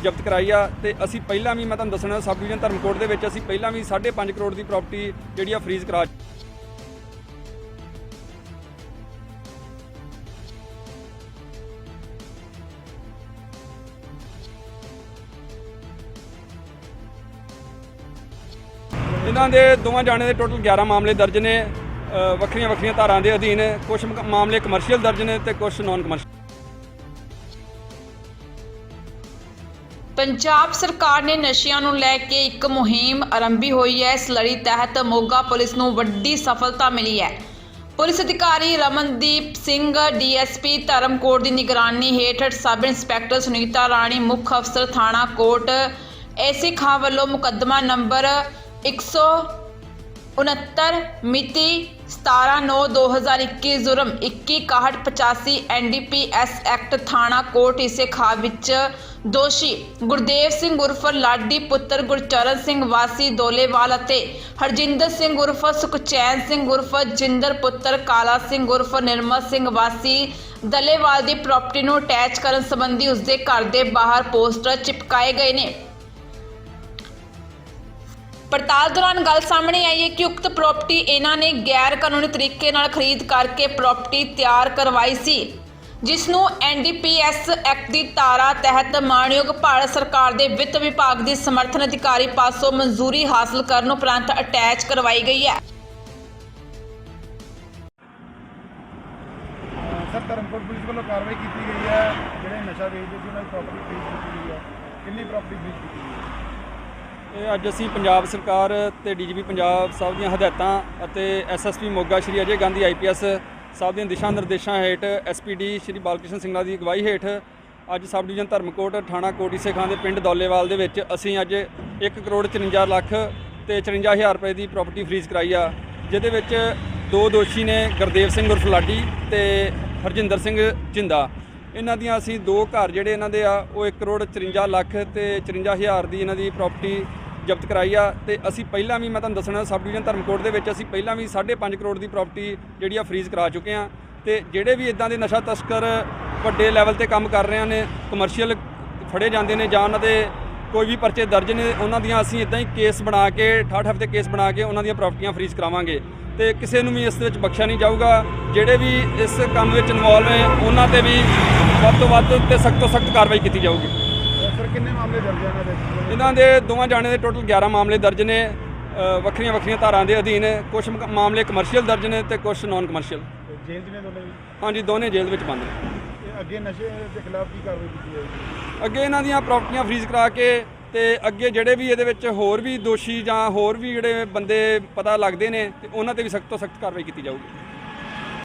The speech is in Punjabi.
ਜ਼ਬਤ ਕਰਾਈ ਆ ਤੇ ਅਸੀਂ ਪਹਿਲਾਂ ਵੀ, ਮੈਂ ਤੁਹਾਨੂੰ ਦੱਸਣਾ ਸਬ ਡਿਵੀਜ਼ਨ ਧਰਮਕੋਟ ਦੇ ਵਿੱਚ ਅਸੀਂ ਪਹਿਲਾਂ ਵੀ 5.5 ਕਰੋੜ ਦੀ ਪ੍ਰਾਪਰਟੀ ਜਿਹੜੀ ਆ ਫਰੀਜ਼ ਕਰਾ ਇਹਨਾਂ ਦੇ ਦੋਵਾਂ ਜਾਣੇ ਦੇ ਟੋਟਲ 11 ਮਾਮਲੇ ਦਰਜ ਨੇ ਵੱਖਰੀਆਂ ਵੱਖਰੀਆਂ ਧਾਰਾਂ ਦੇ ਅਧੀਨ ਕੁਝ ਮਾਮਲੇ ਕਮਰਸ਼ੀਅਲ ਦਰਜ ਨੇ ਤੇ ਕੁਝ ਨਾਨ ਕਮਰਸ਼ੀਅਲ ਪੰਜਾਬ ਸਰਕਾਰ ਨੇ ਨਸ਼ਿਆਂ ਨੂੰ ਲੈ ਕੇ ਇੱਕ ਮੁਹਿੰਮ ਆਰੰਭੀ ਹੋਈ ਹੈ। ਇਸ ਲੜੀ ਤਹਿਤ ਮੋਗਾ ਪੁਲਿਸ ਨੂੰ ਵੱਡੀ ਸਫਲਤਾ ਮਿਲੀ ਹੈ। ਪੁਲਿਸ ਅਧਿਕਾਰੀ ਰਮਨਦੀਪ ਸਿੰਘ, ਡੀਐਸਪੀ ਧਰਮਕੋਟ ਦੀ ਨਿਗਰਾਨੀ ਹੇਠ ਸਬ ਇੰਸਪੈਕਟਰ ਸੁਨੀਤਾ ਰਾਣੀ, ਮੁੱਖ ਅਫਸਰ ਥਾਣਾ ਕੋਟ, ਏਸੀ ਖਾਂ ਵੱਲੋਂ ਮੁਕੱਦਮਾ ਨੰਬਰ 169 ਮਿਤੀ 17/9/2021 ਜੁਰਮ 216185 ਐਨਡੀਪੀਐਸ ਐਕਟ ਥਾਣਾ ਕੋਟ ਇਸੇ ਖਾਂ ਵਿੱਚ ਦੋਸ਼ੀ ਗੁਰਦੇਵ ਸਿੰਘ ਉਰਫ ਲਾਡੀ ਪੁੱਤਰ ਗੁਰਚਰਨ ਸਿੰਘ ਵਾਸੀ ਦੋਲੇਵਾਲ ਅਤੇ ਹਰਜਿੰਦਰ ਸਿੰਘ ਉਰਫ ਸੁਖਚੈਨ ਸਿੰਘ ਉਰਫ ਜਿੰਦਰ ਪੁੱਤਰ ਕਾਲਾ ਸਿੰਘ ਉਰਫ ਨਿਰਮਲ ਸਿੰਘ ਵਾਸੀ ਦਲੇਵਾਲ ਦੀ ਪ੍ਰਾਪਰਟੀ ਨੂੰ ਅਟੈਚ ਕਰਨ ਸੰਬੰਧੀ ਉਸਦੇ ਘਰ ਦੇ ਬਾਹਰ ਪੋਸਟਰ ਚਿਪਕਾਏ ਗਏ ਨੇ। ਪੜਤਾਲ ਦੌਰਾਨ ਗੱਲ ਸਾਹਮਣੇ ਆਈ ਹੈ ਕਿ ਉਕਤ ਪ੍ਰਾਪਰਟੀ ਇਹਨਾਂ ਨੇ ਗੈਰ ਕਾਨੂੰਨੀ ਤਰੀਕੇ ਨਾਲ ਖਰੀਦ ਕਰਕੇ ਪ੍ਰਾਪਰਟੀ ਤਿਆਰ ਕਰਵਾਈ ਸੀ ਜਿਸ ਨੂੰ ਐਨਡੀਪੀਐਸ ਐਕਟ ਦੀ ਧਾਰਾ ਤਹਿਤ ਮਾਣਯੋਗ ਭਾਰਤ ਸਰਕਾਰ ਦੇ ਵਿੱਤ ਵਿਭਾਗ ਦੀ ਸਮਰਥਨ ਅਧਿਕਾਰੀ ਪਾਸੋਂ ਮਨਜ਼ੂਰੀ ਹਾਸਲ ਕਰਨ ਉਪਰੰਤ ਅਟੈਚ ਕਰਵਾਈ ਗਈ ਹੈ। ਸਰ, ਧਰਮਕੋਟ ਪੁਲਿਸ ਵੱਲੋਂ ਕਾਰਵਾਈ ਕੀਤੀ ਗਈ ਹੈ। ਜਿਹੜੇ ਨਸ਼ਾ ਵੇਚਦੇ ਸੀ, ਉਹਨਾਂ ਦੀ ਪ੍ਰਾਪਰਟੀ ਫ੍ਰੀਜ਼ ਕੀਤੀ ਗਈ ਹੈ। ਕਿੰਨੀ ਪ੍ਰਾਪਰਟੀ ਫ੍ਰੀਜ਼ ਕੀਤੀ ਗਈ ਹੈ? ਇਹ ਅੱਜ ਅਸੀਂ ਪੰਜਾਬ ਸਰਕਾਰ ਤੇ ਡੀਜੀਪੀ ਪੰਜਾਬ ਸਾਹਿਬ ਦੀਆਂ ਹਦਾਇਤਾਂ ਅਤੇ ਐਸਐਸਪੀ ਮੋਗਾ ਸ਼੍ਰੀ ਅਜੇ ਗਾਂਧੀ ਆਈਪੀਐਸ ਸਾਹਿਬ ਦੀਆਂ ਦਿਸ਼ਾ ਨਿਰਦੇਸ਼ਾਂ ਹੇਠ ਐਸਪੀਡੀ ਸ਼੍ਰੀ ਬਾਲਕ੍ਰਿਸ਼ਨ ਸਿੰਘਲਾ ਦੀ ਅਗਵਾਈ ਹੇਠ ਅੱਜ ਸਬ ਡਿਵੀਜ਼ਨ ਧਰਮਕੋਟ ਥਾਣਾ ਕੋਟੀਸੇ ਖਾਂ ਦੇ ਪਿੰਡ ਦੌਲੇਵਾਲ ਦੇ ਵਿੱਚ ਅਸੀਂ ਅੱਜ 1 ਕਰੋੜ 54 ਲੱਖ ਤੇ 54000 ਰੁਪਏ ਦੀ ਪ੍ਰਾਪਰਟੀ ਫ੍ਰੀਜ਼ ਕਰਾਈ ਆ, ਜਿਹਦੇ ਵਿੱਚ ਦੋ ਦੋਸ਼ੀ ਨੇ ਗੁਰਦੇਵ ਸਿੰਘ ਉਰਫ ਲਾਡੀ ਤੇ ਹਰਜਿੰਦਰ ਸਿੰਘ ਜਿੰਦਾ। ਇਹਨਾਂ ਦੀਆਂ ਅਸੀਂ ਦੋ ਘਰ ਜਿਹੜੇ ਇਹਨਾਂ ਦੇ ਆ, ਉਹ 1 ਕਰੋੜ 54 ਲੱਖ ਤੇ 54000 ਦੀ ਇਹਨਾਂ ਦੀ ਪ੍ਰਾਪਰਟੀ ਜ਼ਬਤ ਕਰਾਈ ਆ ਤੇ ਅਸੀਂ ਪਹਿਲਾਂ ਵੀ ਮੈਂ ਤੁਹਾਨੂੰ ਦੱਸਣਾ, ਸਬ ਡਿਵੀਜ਼ਨ ਧਰਮਕੋਟ ਦੇ ਵਿੱਚ ਅਸੀਂ ਪਹਿਲਾਂ ਵੀ 5.5 ਕਰੋੜ ਦੀ ਪ੍ਰਾਪਰਟੀ ਜਿਹੜੀ ਆ ਫ੍ਰੀਜ਼ ਕਰਾ ਚੁੱਕੇ ਆ ਤੇ ਜਿਹੜੇ ਵੀ ਇਦਾਂ ਦੇ ਨਸ਼ਾ ਤਸਕਰ ਵੱਡੇ ਲੈਵਲ ਤੇ ਕੰਮ ਕਰ ਰਹੇ ਨੇ ਕਮਰਸ਼ੀਅਲ ਫੜੇ ਜਾਂਦੇ ਨੇ ਜਾਂ ਉਹਨਾਂ ਦੇ ਕੋਈ ਵੀ ਪਰਚੇ ਦਰਜ ਨੇ ਉਹਨਾਂ ਦੀਆਂ ਅਸੀਂ ਇਦਾਂ ਹੀ ਕੇਸ ਬਣਾ ਕੇ 68 ਹਫ਼ਤੇ ਕੇਸ ਬਣਾ ਕੇ ਉਹਨਾਂ ਦੀਆਂ ਪ੍ਰਾਪਰਟੀਆਂ ਫ੍ਰੀਜ਼ ਕਰਾਵਾਂਗੇ। ਤੇ ਕਿਸੇ ਨੂੰ ਵੀ ਇਸ ਦੇ ਵਿੱਚ ਬਖਸ਼ਿਆ ਨਹੀਂ ਜਾਊਗਾ। ਜਿਹੜੇ ਵੀ ਇਸ ਕੰਮ ਵਿੱਚ ਇਨਵੋਲਵ ਨੇ ਉਹਨਾਂ ਤੇ ਵੀ ਵੱਧ ਤੋਂ ਵੱਧ ਤੇ ਸਖਤ ਤੋਂ ਸਖਤ ਕਾਰਵਾਈ ਕੀਤੀ ਜਾਊਗੀ। ਸਰ ਕਿੰਨੇ ਮਾਮਲੇ ਦਰਜ ਹਨ ਇਹਨਾਂ ਦੇ? ਇਹਨਾਂ ਦੇ ਦੋਵਾਂ ਜਾਣੇ ਦੇ ਟੋਟਲ 11 ਮਾਮਲੇ ਦਰਜ ਨੇ। ਵੱਖਰੀਆਂ ਵੱਖਰੀਆਂ ਧਾਰਾਂ ਦੇ ਅਧੀਨ ਕੁਝ ਮਾਮਲੇ ਕਮਰਸ਼ੀਅਲ ਦਰਜ ਨੇ ਤੇ ਕੁਝ ਨਾਨ ਕਮਰਸ਼ੀਅਲ ਜੇਲ੍ਹ ਨੇ ਦੋਨੇ ਹਾਂਜੀ ਦੋਨੇ ਜੇਲ੍ਹ ਵਿੱਚ ਬੰਦ ਨੇ। ਅੱਗੇ ਨਸ਼ੇ ਦੇ ਖਿਲਾਫ ਕੀ ਕਾਰਵਾਈ ਕੀਤੀ ਜਾਏਗੀ ਅੱਗੇ ਇਹਨਾਂ ਦੀਆਂ ਪ੍ਰਾਪਰਟੀਆਂ ਫ੍ਰੀਜ਼ ਕਰਾ ਕੇ ਤੇ ਅੱਗੇ ਜਿਹੜੇ ਵੀ ਇਹਦੇ ਵਿੱਚ ਹੋਰ ਵੀ ਦੋਸ਼ੀ ਜਾਂ ਹੋਰ ਵੀ ਜਿਹੜੇ ਬੰਦੇ ਪਤਾ ਲੱਗਦੇ ਨੇ ਤੇ ਉਹਨਾਂ ਤੇ ਵੀ ਸਖਤ ਤੋਂ ਸਖਤ ਕਾਰਵਾਈ ਕੀਤੀ ਜਾਊਗੀ।